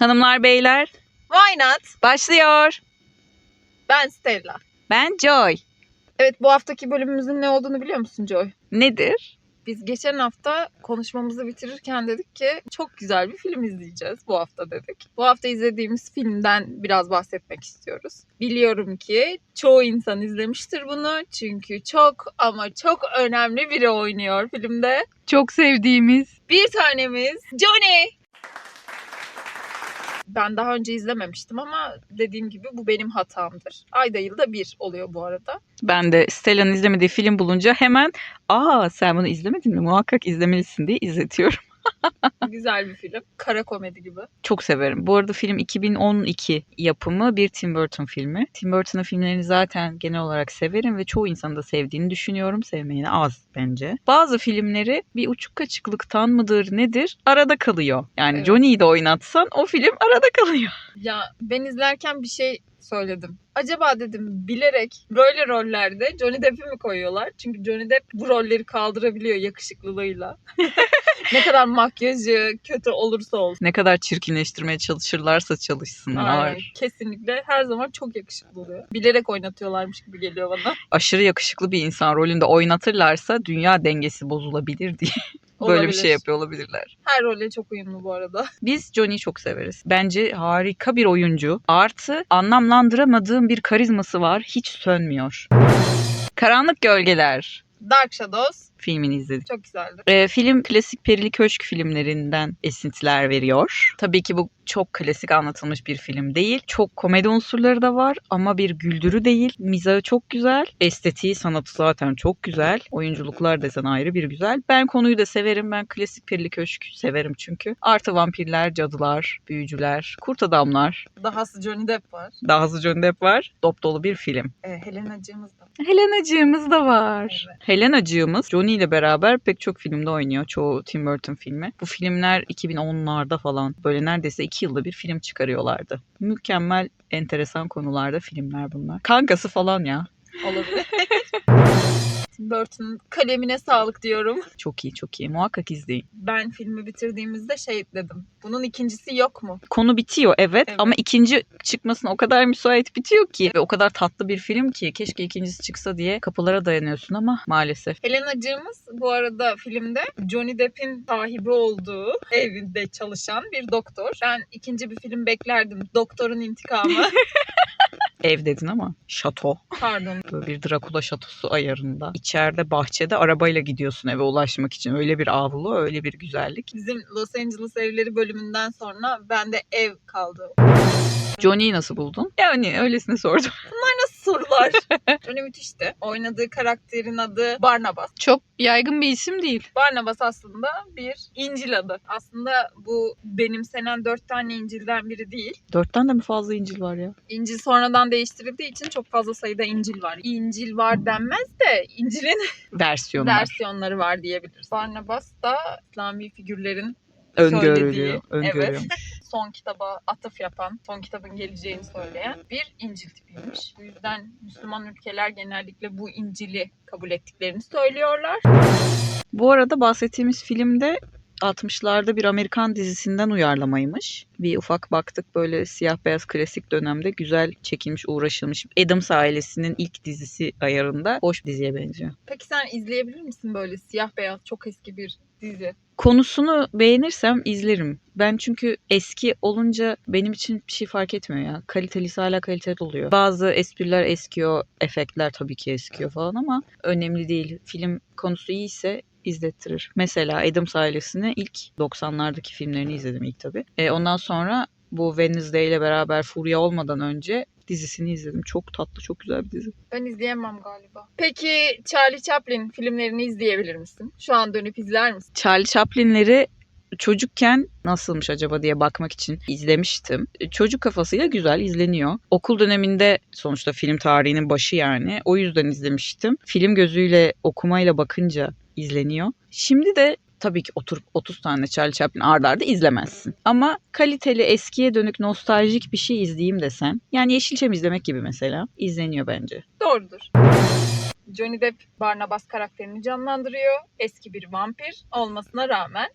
Hanımlar beyler Why not? başlıyor. Ben Stella. Ben Joy. Evet bu haftaki bölümümüzün ne olduğunu biliyor musun Joy? Nedir? Biz geçen hafta konuşmamızı bitirirken dedik ki çok güzel bir film izleyeceğiz bu hafta dedik. Bu hafta izlediğimiz filmden biraz bahsetmek istiyoruz. Biliyorum ki çoğu insan izlemiştir bunu çünkü çok ama çok önemli biri oynuyor filmde. Çok sevdiğimiz. Bir tanemiz Johnny. Ben daha önce izlememiştim ama dediğim gibi bu benim hatamdır. Ayda yılda bir oluyor bu arada. Ben de Stella'nın izlemediği film bulunca hemen aa sen bunu izlemedin mi? Muhakkak izlemelisin diye izletiyorum. Güzel bir film. Kara komedi gibi. Çok severim. Bu arada film 2012 yapımı bir Tim Burton filmi. Tim Burton'ın filmlerini zaten genel olarak severim ve çoğu insanın da sevdiğini düşünüyorum. Sevmeyeni az bence. Bazı filmleri bir uçuk kaçıklıktan mıdır nedir arada kalıyor. Yani Evet. Johnny'yi de oynatsan o film arada kalıyor. Ya ben izlerken bir şey söyledim. Acaba dedim bilerek böyle rollerde Johnny Depp'i mi koyuyorlar? Çünkü Johnny Depp bu rolleri kaldırabiliyor yakışıklılığıyla. ne kadar makyajı kötü olursa olsun. Ne kadar çirkinleştirmeye çalışırlarsa çalışsınlar. Aynen. Kesinlikle her zaman çok yakışıklı oluyor. Bilerek oynatıyorlarmış gibi geliyor bana. Aşırı yakışıklı bir insan rolünde oynatırlarsa dünya dengesi bozulabilir diye böyle bir şey yapıyor olabilirler. Her rolle çok uyumlu bu arada. Biz Johnny'yi çok severiz. Bence harika bir oyuncu. Artı anlamlandıramadığım bir karizması var. Hiç sönmüyor. Karanlık Gölgeler Dark Shadows filmini izledik. çok güzeldi. Ee, film klasik Perili Köşk filmlerinden esintiler veriyor. Tabii ki bu çok klasik anlatılmış bir film değil. Çok komedi unsurları da var ama bir güldürü değil. Mizahı çok güzel. Estetiği, sanatı zaten çok güzel. Oyunculuklar desen ayrı bir güzel. Ben konuyu da severim. Ben klasik Perili Köşk severim çünkü. Artı vampirler, cadılar, büyücüler, kurt adamlar. Dahası Johnny Depp var. Daha hızlı Johnny Depp var. Dop dolu bir film. Ee, Helena'cığımız da. Helena'cığımız da var. Evet. Helena'cığımız Johnny ile beraber pek çok filmde oynuyor. Çoğu Tim Burton filmi. Bu filmler 2010'larda falan böyle neredeyse 2 yılda bir film çıkarıyorlardı. Mükemmel, enteresan konularda filmler bunlar. Kankası falan ya. Olabilir. Tim Burton'un kalemine sağlık diyorum. Çok iyi, çok iyi. Muhakkak izleyin. Ben filmi bitirdiğimizde şey dedim. Bunun ikincisi yok mu? Konu bitiyor evet, Evet. ama ikinci çıkmasına o kadar müsait bitiyor ki ve o kadar tatlı bir film ki keşke ikincisi çıksa diye kapılara dayanıyorsun ama maalesef. Helena'cığımız bu arada filmde Johnny Depp'in sahibi olduğu evinde çalışan bir doktor. Ben ikinci bir film beklerdim. Doktorun intikamı. Ev dedin ama şato. Pardon. Böyle bir Drakula şatosu ayarında. İçeride bahçede arabayla gidiyorsun eve ulaşmak için. Öyle bir avlu, öyle bir güzellik. Bizim Los Angeles evleri bölümünden sonra bende ev kaldı. Johnny'yi nasıl buldun? Yani öylesine sordum. Sorular? Johnny müthişti. Oynadığı karakterin adı Barnabas. Çok yaygın bir isim değil. Barnabas aslında bir İncil adı. Aslında bu benimsenen dört tane İncil'den biri değil. Dörtten de mi fazla İncil var ya? İncil sonradan değiştirildiği için çok fazla sayıda İncil var. İncil var denmez de İncil'in Versiyonlar. versiyonları var diyebiliriz. Barnabas da İslami figürlerin Öngörülüyor. söylediği, Öngörüyormuş. Son kitaba atıf yapan, son kitabın geleceğini söyleyen bir İncil tipiymiş. Bu yüzden Müslüman ülkeler genellikle bu İncil'i kabul ettiklerini söylüyorlar. Bu arada bahsettiğimiz filmde 60'larda bir Amerikan dizisinden uyarlamaymış. Bir ufak baktık böyle siyah beyaz klasik dönemde güzel çekilmiş, uğraşılmış. Adams ailesinin ilk dizisi ayarında hoş bir diziye benziyor. Peki sen izleyebilir misin böyle siyah beyaz çok eski bir dizi? Konusunu beğenirsem izlerim. Ben çünkü eski olunca benim için bir şey fark etmiyor ya. Kalitelisi hala kaliteli oluyor. Bazı espriler eskiyor, efektler tabii ki eskiyor falan ama önemli değil. Film konusu iyiyse izlettirir. Mesela Adams ailesini ilk 90'lardaki filmlerini izledim ilk tabii. E, ondan sonra bu Wednesday ile beraber Furya olmadan önce dizisini izledim. Çok tatlı, çok güzel bir dizi. Ben izleyemem galiba. Peki Charlie Chaplin filmlerini izleyebilir misin? Şu an dönüp izler misin? Charlie Chaplin'leri çocukken nasılmış acaba diye bakmak için izlemiştim. Çocuk kafasıyla güzel izleniyor. Okul döneminde sonuçta film tarihinin başı yani. O yüzden izlemiştim. Film gözüyle okumayla bakınca izleniyor. Şimdi de tabii ki oturup 30 tane Charlie Chaplin ardarda arda izlemezsin. Ama kaliteli eskiye dönük nostaljik bir şey izleyeyim desen. Yani Yeşilçam izlemek gibi mesela. izleniyor bence. Doğrudur. Johnny Depp Barnabas karakterini canlandırıyor. Eski bir vampir olmasına rağmen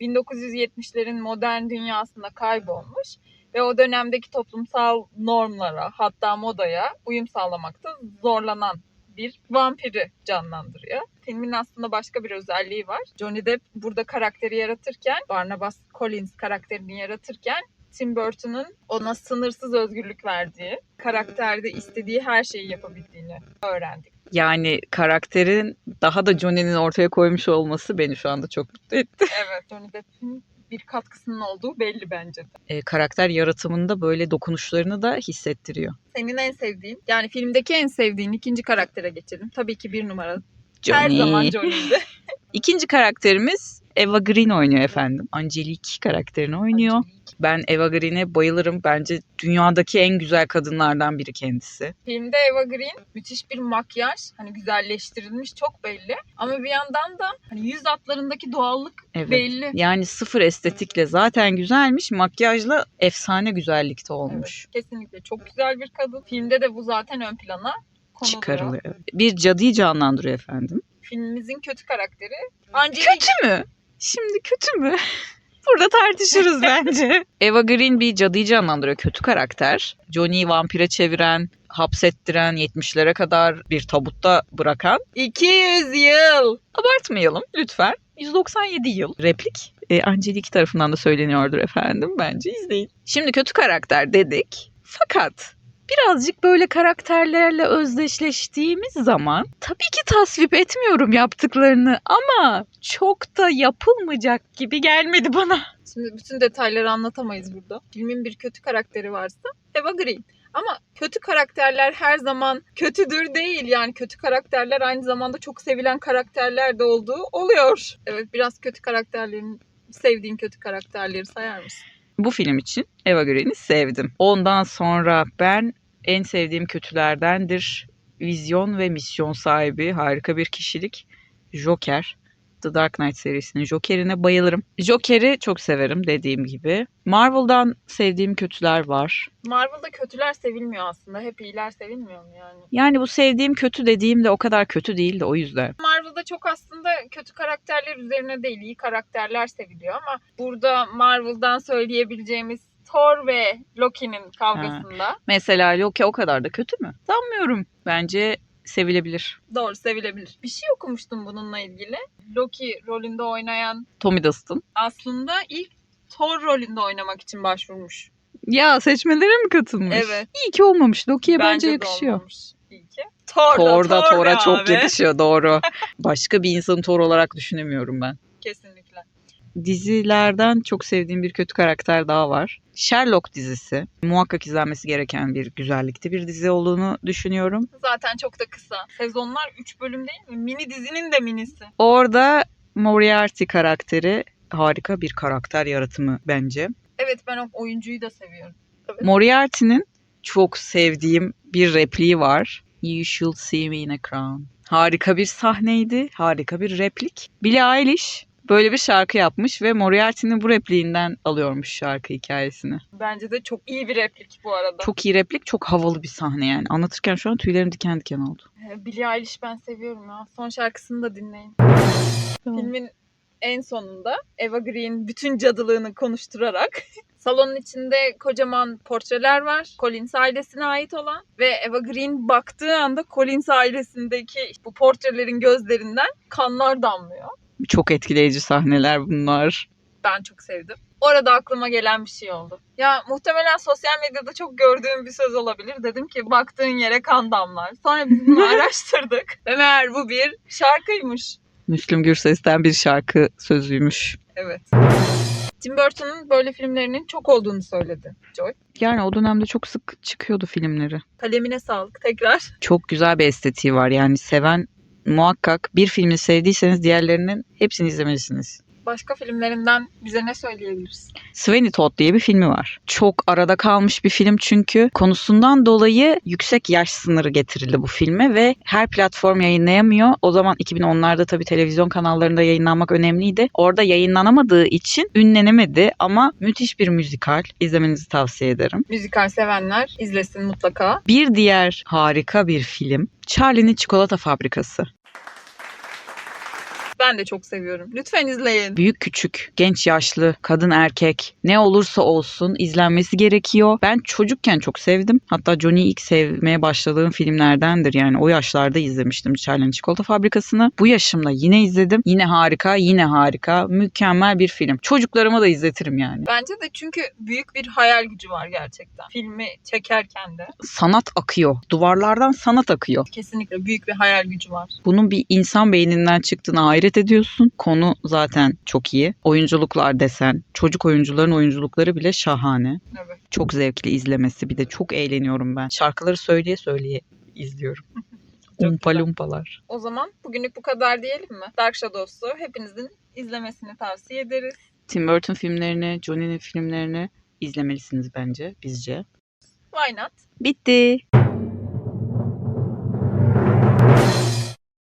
1970'lerin modern dünyasında kaybolmuş ve o dönemdeki toplumsal normlara hatta modaya uyum sağlamakta zorlanan bir vampiri canlandırıyor. Filmin aslında başka bir özelliği var. Johnny Depp burada karakteri yaratırken, Barnabas Collins karakterini yaratırken Tim Burton'un ona sınırsız özgürlük verdiği, karakterde istediği her şeyi yapabildiğini öğrendik. Yani karakterin daha da Johnny'nin ortaya koymuş olması beni şu anda çok mutlu etti. Evet, Johnny Depp'in bir katkısının olduğu belli bence de. E, karakter yaratımında böyle dokunuşlarını da hissettiriyor. Senin en sevdiğin, yani filmdeki en sevdiğin ikinci karaktere geçelim. Tabii ki bir numara. Johnny. Her zaman Johnny'di. İkinci karakterimiz Eva Green oynuyor efendim. Angelique karakterini oynuyor. Ben Eva Green'e bayılırım. Bence dünyadaki en güzel kadınlardan biri kendisi. Filmde Eva Green müthiş bir makyaj, hani güzelleştirilmiş çok belli. Ama bir yandan da hani yüz hatlarındaki doğallık Evet. belli. Yani sıfır estetikle zaten güzelmiş. Makyajla efsane güzellikte olmuş. Kesinlikle çok güzel bir kadın. Filmde de bu zaten ön plana Çıkarılıyor. Bir cadıyı canlandırıyor efendim. Filmimizin kötü karakteri Angelique. Kötü mü? Şimdi kötü mü? Burada tartışırız bence. Eva Green bir cadıyı canlandırıyor. Kötü karakter. Johnny'yi vampire çeviren, hapsettiren, 70'lere kadar bir tabutta bırakan. 200 yıl. Abartmayalım lütfen. 197 yıl. Replik e, Angelique tarafından da söyleniyordur efendim. Bence izleyin. Şimdi kötü karakter dedik. Fakat birazcık böyle karakterlerle özdeşleştiğimiz zaman tabii ki tasvip etmiyorum yaptıklarını ama çok da yapılmayacak gibi gelmedi bana. Şimdi bütün detayları anlatamayız burada. Filmin bir kötü karakteri varsa Eva Green. Ama kötü karakterler her zaman kötüdür değil. Yani kötü karakterler aynı zamanda çok sevilen karakterler de olduğu oluyor. Evet biraz kötü karakterlerin sevdiğin kötü karakterleri sayar mısın? Bu film için Eva Green'i sevdim. Ondan sonra ben en sevdiğim kötülerdendir. Vizyon ve misyon sahibi harika bir kişilik. Joker. The Dark Knight serisinin Joker'ine bayılırım. Joker'i çok severim dediğim gibi. Marvel'dan sevdiğim kötüler var. Marvel'da kötüler sevilmiyor aslında. Hep iyiler sevilmiyor mu yani? Yani bu sevdiğim kötü dediğim de o kadar kötü değil de o yüzden. Marvel'da çok aslında kötü karakterler üzerine değil, iyi karakterler seviliyor ama burada Marvel'dan söyleyebileceğimiz Thor ve Loki'nin kavgasında Mesela Loki o kadar da kötü mü? Sanmıyorum. Bence sevilebilir. doğru sevilebilir. Bir şey okumuştum bununla ilgili. Loki rolünde oynayan Tommy Dustin. aslında ilk Thor rolünde oynamak için başvurmuş. Ya seçmelere mi katılmış? Evet. İyi ki olmamış. Loki'ye bence, de yakışıyor. olmamış. İyi ki. Thor da, Thor da Thor Thor'a çok abi. yakışıyor doğru. Başka bir insanı Thor olarak düşünemiyorum ben. Kesinlikle. Dizilerden çok sevdiğim bir kötü karakter daha var. Sherlock dizisi. Muhakkak izlenmesi gereken bir güzellikte bir dizi olduğunu düşünüyorum. Zaten çok da kısa. Sezonlar 3 bölüm değil mi? Mini dizinin de minisi. Orada Moriarty karakteri harika bir karakter yaratımı bence. Evet ben o oyuncuyu da seviyorum. Moriarty'nin çok sevdiğim bir repliği var. You should see me in a crown. Harika bir sahneydi. Harika bir replik. Billie Eilish böyle bir şarkı yapmış ve Moriarty'nin bu repliğinden alıyormuş şarkı hikayesini. Bence de çok iyi bir replik bu arada. Çok iyi replik, çok havalı bir sahne yani. Anlatırken şu an tüylerim diken diken oldu. Billie Eilish ben seviyorum ya. Son şarkısını da dinleyin. Filmin en sonunda Eva Green bütün cadılığını konuşturarak salonun içinde kocaman portreler var. Collins ailesine ait olan ve Eva Green baktığı anda Collins ailesindeki bu portrelerin gözlerinden kanlar damlıyor. Çok etkileyici sahneler bunlar. Ben çok sevdim. Orada aklıma gelen bir şey oldu. Ya muhtemelen sosyal medyada çok gördüğüm bir söz olabilir. Dedim ki baktığın yere kan damlar. Sonra biz bunu araştırdık. Ve meğer bu bir şarkıymış. Müslüm Gürses'ten bir şarkı sözüymüş. Evet. Tim Burton'un böyle filmlerinin çok olduğunu söyledi Joy. Yani o dönemde çok sık çıkıyordu filmleri. Kalemine sağlık tekrar. çok güzel bir estetiği var. Yani seven muhakkak bir filmi sevdiyseniz diğerlerinin hepsini izlemelisiniz. Başka filmlerinden bize ne söyleyebilirsin? Sweeney Todd diye bir filmi var. Çok arada kalmış bir film çünkü konusundan dolayı yüksek yaş sınırı getirildi bu filme ve her platform yayınlayamıyor. O zaman 2010'larda tabii televizyon kanallarında yayınlanmak önemliydi. Orada yayınlanamadığı için ünlenemedi ama müthiş bir müzikal. İzlemenizi tavsiye ederim. Müzikal sevenler izlesin mutlaka. Bir diğer harika bir film Charlie'nin Çikolata Fabrikası. Ben de çok seviyorum. Lütfen izleyin. Büyük küçük, genç yaşlı, kadın erkek ne olursa olsun izlenmesi gerekiyor. Ben çocukken çok sevdim. Hatta Johnny'yi ilk sevmeye başladığım filmlerdendir. Yani o yaşlarda izlemiştim Charlie'nin Çikolata Fabrikası'nı. Bu yaşımda yine izledim. Yine harika, yine harika. Mükemmel bir film. Çocuklarıma da izletirim yani. Bence de çünkü büyük bir hayal gücü var gerçekten. Filmi çekerken de Sanat akıyor. Duvarlardan sanat akıyor. kesinlikle büyük bir hayal gücü var. Bunun bir insan beyninden çıktığına hayret ediyorsun. Konu zaten çok iyi. Oyunculuklar desen, çocuk oyuncuların oyunculukları bile şahane. Evet. Çok zevkli izlemesi. Bir de çok eğleniyorum ben. Şarkıları söyleye söyleye izliyorum. Umpa lumpalar. O zaman bugünlük bu kadar diyelim mi? Dark Shadows'u hepinizin izlemesini tavsiye ederiz. Tim Burton filmlerini, Johnny'nin filmlerini izlemelisiniz bence bizce. Why not? Bitti.